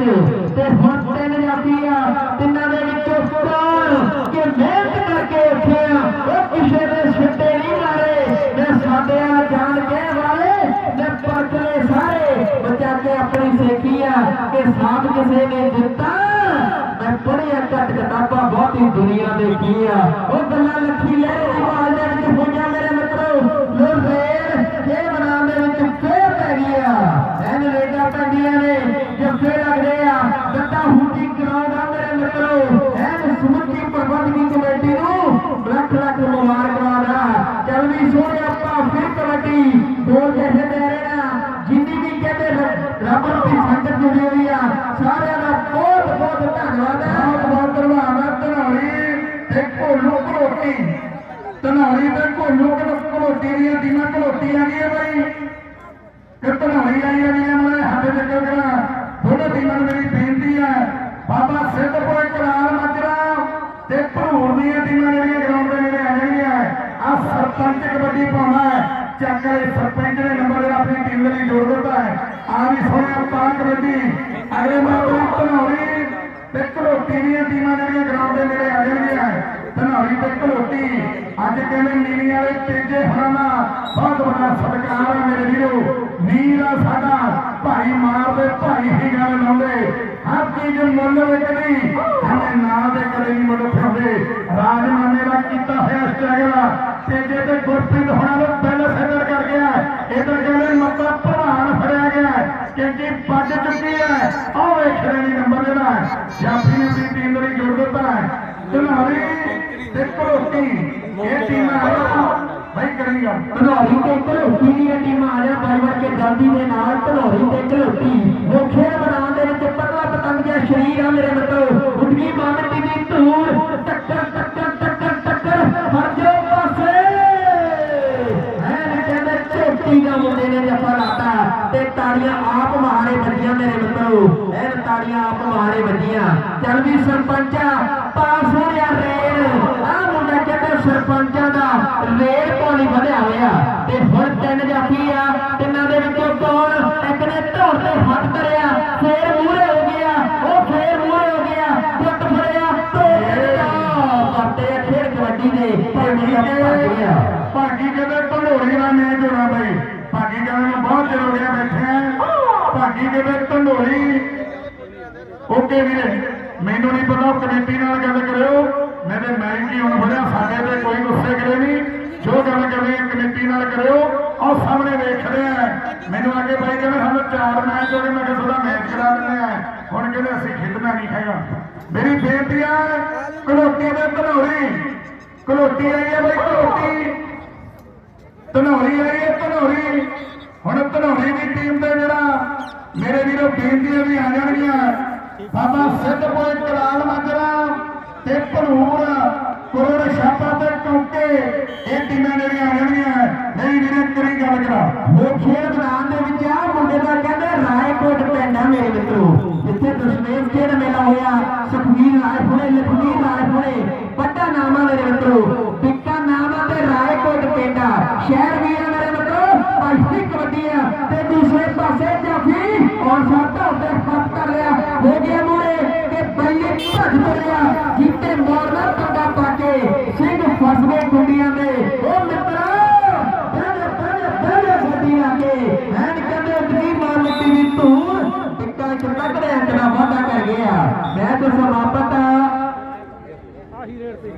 ਵਿੱਚ ਤੇ ਹੁਣ ਤਿੰਨ ਜਾਤੀਆਂ, ਤਿੰਨਾਂ ਦੇ ਵਿੱਚੋਂ ਕੌਣ ਕਿ ਮਿਹਨਤ ਕਰਕੇ ਉੱਠਿਆ, ਉਹ ਕਿਸੇ ਦੇ ਛਿੱਟੇ ਨਹੀਂ ਮਾਰੇ। ਮੈਂ ਸਾਡੇ ਆ ਜਾਣ ਕੇ ਵਾਲੇ, ਮੈਂ ਪਰਖਲੇ ਸਾਰੇ। ਬਚਾ ਕੇ ਆਪਣੀ ਸੇਖੀਆ ਕਿ ਸਾਥ ਕਿਸੇ ਨੇ ਦਿੱਤਾ। ਮੈਂ ਪੜਿਆ ਘੱਟ ਕਿਤਾਬਾਂ ਬਹੁਤੀ ਦੁਨੀਆ ਦੇਖੀਆਂ। ਉਹ ਗੱਲਾਂ ਲੱਖੀ ਲੈ ਮਾਲ ਦੇ ਵਿੱਚ ਹੋਈਆਂ ਮੇਰੇ ਮਿੱਤਰੋ ਲੋ ਫੇਰ ਇਹ ਬਨਾਮ ਦੇ ਵਿੱਚ ਫੇਰ ਪੈ ਗਿਆ ਐਨ ਰੇਗਾ ਪੈਂਦੀਆਂ ਨੇ ਜੱਫੇ ਲੱਗਦੇ ਆ ਗੱਦਾ ਹੁੰਦੀ ਕਰਾਉਂਦਾ ਮੇਰੇ ਮਿੱਤਰੋ ਐਨ ਸਮੁੱਚੀ ਪ੍ਰਬੰਧਕੀ ਕਮੇਟੀ ਨੂੰ ਲੱਖ ਲੱਖ ਮੁਬਾਰਕਬਾਦ ਆ ਚੱਲ ਕਬੱਡੀ ਦੋ ਜੈਸੇ ਤੇਰੇ ਨਾਲ ਜਿੰਨੀ ਵੀ ਕਹਿੰਦੇ ਰੱਬ ਦੀ ਸੰਗਤ ਜੁੜੀ ਹੋਈ ਆ, ਸਾਰਿਆਂ ਦਾ ਬਹੁਤ ਬਹੁਤ ਧੰਨਵਾਦ ਹੈ। ਬਹੁਤ ਬਹੁਤ ਧੰਨਵਾਦ ਹੈ ਧਨੌਲੀ ਤੇ ਘੋਲੂ ਘਲੋਟੀ ਧਨੌਲੀ ਤੇ ਘੋਲੂ ਘਲੋ- ਘਲੋਟੀ ਦੀਆਂ ਟੀਮਾਂ ਘਲੋਟੀ ਆ ਗਈਆਂ ਬਾਈ। ਤੇ ਧਨੌਲੀ ਆਈਆਂ ਨੇ ਮੈਂ ਹੱਥ ਚੱਕਰ ਕਰਾਂ ਦੋਨੋਂ ਟੀਮਾਂ ਨੂੰ ਮੇਰੀ ਬੇਨਤੀ ਹੈ ਆ ਕਬੱਡੀ ਪਾਉਣਾ ਹੈ। ਚੱਕ ਸਰਪੰਚ ਨੇ ਨੰਬਰ ਜਿਹੜਾ ਆਪਣੀ ਟੀਮ ਦੇ ਲਈ ਜੋੜ ਦਿੱਤਾ ਹੈ। ਆ ਵੀ ਸੋਹਣਿਆ ਪਾ ਕਬੱਡੀ। ਅਗਲੇ ਮਾਪੇ ਧਨੌਲੀ ਤੇ ਘਲੋਟੀ ਦੀਆਂ ਟੀਮਾਂ ਜਿਹੜੀਆਂ ਗਰਾਊਂਡ ਦੇ ਨੇੜੇ ਆ ਜਾਣਗੀਆਂ। ਧਨੌਲੀ ਤੇ ਘਲੋਟੀ ਅੱਜ ਕਹਿੰਦੇ ਨੀਲੀ ਵਾਲੇ ਤੇਜੇ ਹੋਣਾ ਬਹੁਤ ਬੜਾ ਸਤਿਕਾਰ ਹੈ ਮੇਰੇ ਵੀਰੋ। ਵੀਰ ਆ ਸਾਡਾ ਭਾਈ ਮਾਰਦੇ ਭਾਈ ਹੀ ਗੱਲ ਲਾਉਂਦੇ। ਹਰ ਚੀਜ਼ ਮੁੱਲ ਵਿਕਦੀ ਇਹਨੇ ਨਾਂ ਦੇ ਕਦੇ ਨਹੀਂ ਮੁੱਲ ਫੜਾਉਂਦੇ ਰਾਜਮਾਨੇ ਦਾ ਕੀਤਾ ਹੋਇਆ ਸਟਰਗਲ ਤੇਜੇ ਤੇ ਗੁਰਪ੍ਰੀਤ ਹੋਣਾ ਨੂੰ ਬਿੱਲ ਸਿਰ ਕਰ ਗਿਆ ਇਧਰ ਕਹਿੰਦੇ ਮੱਤਾ ਪ੍ਰਧਾਨ ਫੜਿਆ ਗਿਆ ਕਿਉਂਕਿ ਵੱਜ ਚੁੱਕੀ ਹੈ। ਆਹ ਵੇਖ ਰਹੇ ਨੰਬਰ ਜਿਹੜਾ ਜਾਫੀ ਨੇ ਵੀ ਟੀਮ ਲਈ ਜੋੜ ਦਿੱਤਾ ਹੈ। ਧਨੌਲੀ ਤੇ ਘੋਟੀ ਇਹ ਟੀਮਾਂ ਆ ਭਾਈ ਕਰੀ ਗੱਲ। ਧਨੌਰੀ ਤੇ ਘਲੋਟੀ ਦੀਆਂ ਟੀਮਾਂ ਆ ਜਾ ਬਾਈ ਵੜ ਕੇ ਜਲਦੀ ਦੇ ਨਾਲ ਧਨੌਰੀ ਤੇ ਘਲੋਟੀ ਝੋਟੀ ਮੁੰਡੇ ਨੇ ਜੱਫਾ ਲਾਤਾ ਤੇ ਤਾੜੀਆਂ ਆਪ ਮਾਰੇ ਵੱਜੀਆਂ ਮੇਰੇ ਮਿੱਤਰੋ। ਐਨ ਤਾੜੀਆਂ ਆਪ ਮਾਰੇ ਵੱਜੀਆਂ। ਚੱਲ ਵੀ ਸਰਪੰਚਾ, ਪਾਸ ਹੋ ਰਿਹਾ ਰੇਡ ਆ ਮੁੰਡਾ ਕਹਿੰਦੇ ਸਰਪੰਚਾਂ ਦਾ ਰੇਲ ਪਾਣੀ ਵਧਿਆ ਹੋਇਆ। ਤੇ ਹੁਣ ਤਿੰਨ ਜਾਫੀ ਆ, ਤਿੰਨਾਂ ਦੇ ਵਿੱਚੋਂ ਕੌਣ ਇੱਕ ਨੇ ਧੌਣ ਤੇ ਹੱਥ ਕਰਿਆ ਫੇਰ ਮੂਹਰੇ ਹੋ ਗਿਆ, ਉਹ ਫੇਰ ਮੂਹਰੇ ਹੋ ਗਿਆ ਟੁੱਟ ਫੜਿਆ ਤੋੜਿਆ ਖੇਡ ਕਬੱਡੀ ਦੇ ਭਾਂਡੀ ਦਾ ਭੱਜ ਭਾਗੀ ਕਹਿੰਦੇ ਢੰਡੋਰੀ ਨਾਲ ਮੈਚ ਹੋਣਾ ਬਈ ਭਾਗੀ ਕਹਿੰਦੇ ਨੂੰ ਬਹੁਤ ਚਿਰ ਹੋ ਗਿਆ ਬੈਠੇ ਭਾਗੀ ਕਹਿੰਦੇ ਢੰਡੋਰੀ ਓਕੇ ਵੀਰੇ, ਮੈਨੂੰ ਨਹੀਂ ਪਤਾ, ਕਮੇਟੀ ਨਾਲ ਗੱਲ ਕਰਿਓ। ਮੈਂ ਤੇ ਮੈਚ ਹੀ ਹੁਣ ਫੜਿਆ, ਸਾਡੇ ਤੇ ਕੋਈ ਗੁੱਸੇ ਕਰੇ ਨਹੀਂ। ਜੋ ਗੱਲ ਕਰਨੀ ਹੈ, ਕਮੇਟੀ ਨਾਲ ਕਰਿਓ। ਆਹ ਸਾਹਮਣੇ ਵੇਖ ਰਹੇ ਮੈਨੂੰ ਅੱਗੇ ਬਾਈ ਕਹਿੰਦੇ ਸਾਨੂੰ ਚਾਰ ਮੈਚ ਹੋ ਗਏ ਮੈਂ ਕਿਹਾ ਤੁਹਾਡਾ ਮੈਚ ਕਰਾ ਦਿੰਦੇ ਆ। ਹੁਣ ਕਹਿੰਦੇ ਅਸੀਂ ਖੇਡਣਾ ਨਹੀਂ ਹੈਗਾ। ਮੇਰੀ ਬੇਨਤੀ ਆ ਘਲੋਟੀ ਦੇ ਧਨੌਰੀ ਘਲੋਟੀ ਆਈ ਹੈ ਬਈ ਘਲੋਟੀ ਧਨੌਰੀ ਆਈ ਹੈ ਧਨੌਰੀ ਹੁਣ ਧਨੌਰੀ ਦੀ ਟੀਮ ਦੇ ਜਿਹੜਾ ਮੇਰੇ ਵੀਰੋ ਬੇਨਤੀਆਂ ਵੀ ਆ ਜਾਣਗੀਆਂ। ਬਾਬਾ ਸਿੱਧਪੁਰ ਕਲਾਲ ਮਾਜਰਾ ਤੇ ਭਨੂਰ ਕਰੋੜ ਛਾਪਾ ਤੇ ਕੌਕੇ ਇਹ ਟੀਮਾਂ ਜਿਹੜੀਆਂ ਆ ਜਾਣਗੀਆਂ। ਮੇਰੀ ਵੀਰੇ ਕਰੀ ਗੱਲ ਕਰਾ। ਉਹ ਖੇਡ ਮੈਦਾਨ ਦੇ ਵਿੱਚ ਆ ਮੁੰਡੇ ਦਾ ਕਹਿੰਦੇ ਰਾਏਕੋਟ ਪਿੰਡ ਆ ਮੇਰੇ ਮਿੱਤਰੋ। ਜਿੱਥੇ ਦਸ਼ਮੇਸ਼ ਖੇਡ ਮੇਲਾ ਹੋਇਆ ਸੁਖਵੀਰ ਰਾਏਪੁਰੇ ਲਖਵੀਰ ਰਾਏਪੁਰੇ। ਵੱਡਾ ਨਾਮ ਆ ਮੇਰੇ ਮਿੱਤਰੋ। ਪਿੱਕਾ ਨਾਮ ਆ ਤੇ ਰਾਏਕੋਟ ਪਿੰਡ ਆ। ਸ਼ਹਿਰ ਵੀ ਆ ਜਿੱਤੇ ਮੋਰਨਾ ਪੰਗਾ ਪਾ ਕੇ ਸਿੰਘ ਫਸਵੇ ਕੁੰਡੀਆਂ ਦੇ। ਉਹ ਮਿੱਤਰਾ ਬੜੇ ਬੜੇ ਬੜੇ ਗੱਡੀ ਆ ਕੇ। ਐਨ ਕਹਿੰਦੇ ਉੱਠੀ ਮਾਰ ਲੱਤੀ ਦੀ ਧੂੜ। ਟਿੱਕਾ ਇੱਕ ਤਕੜਿਆ ਕਿਦਾ ਵਾਦਾ ਕਰ ਗਿਆ। ਮੈਂ ਤਾਂ ਸਮਾਪਤ ਆ। ਆਹੀ ਰੇਟ ਤੇ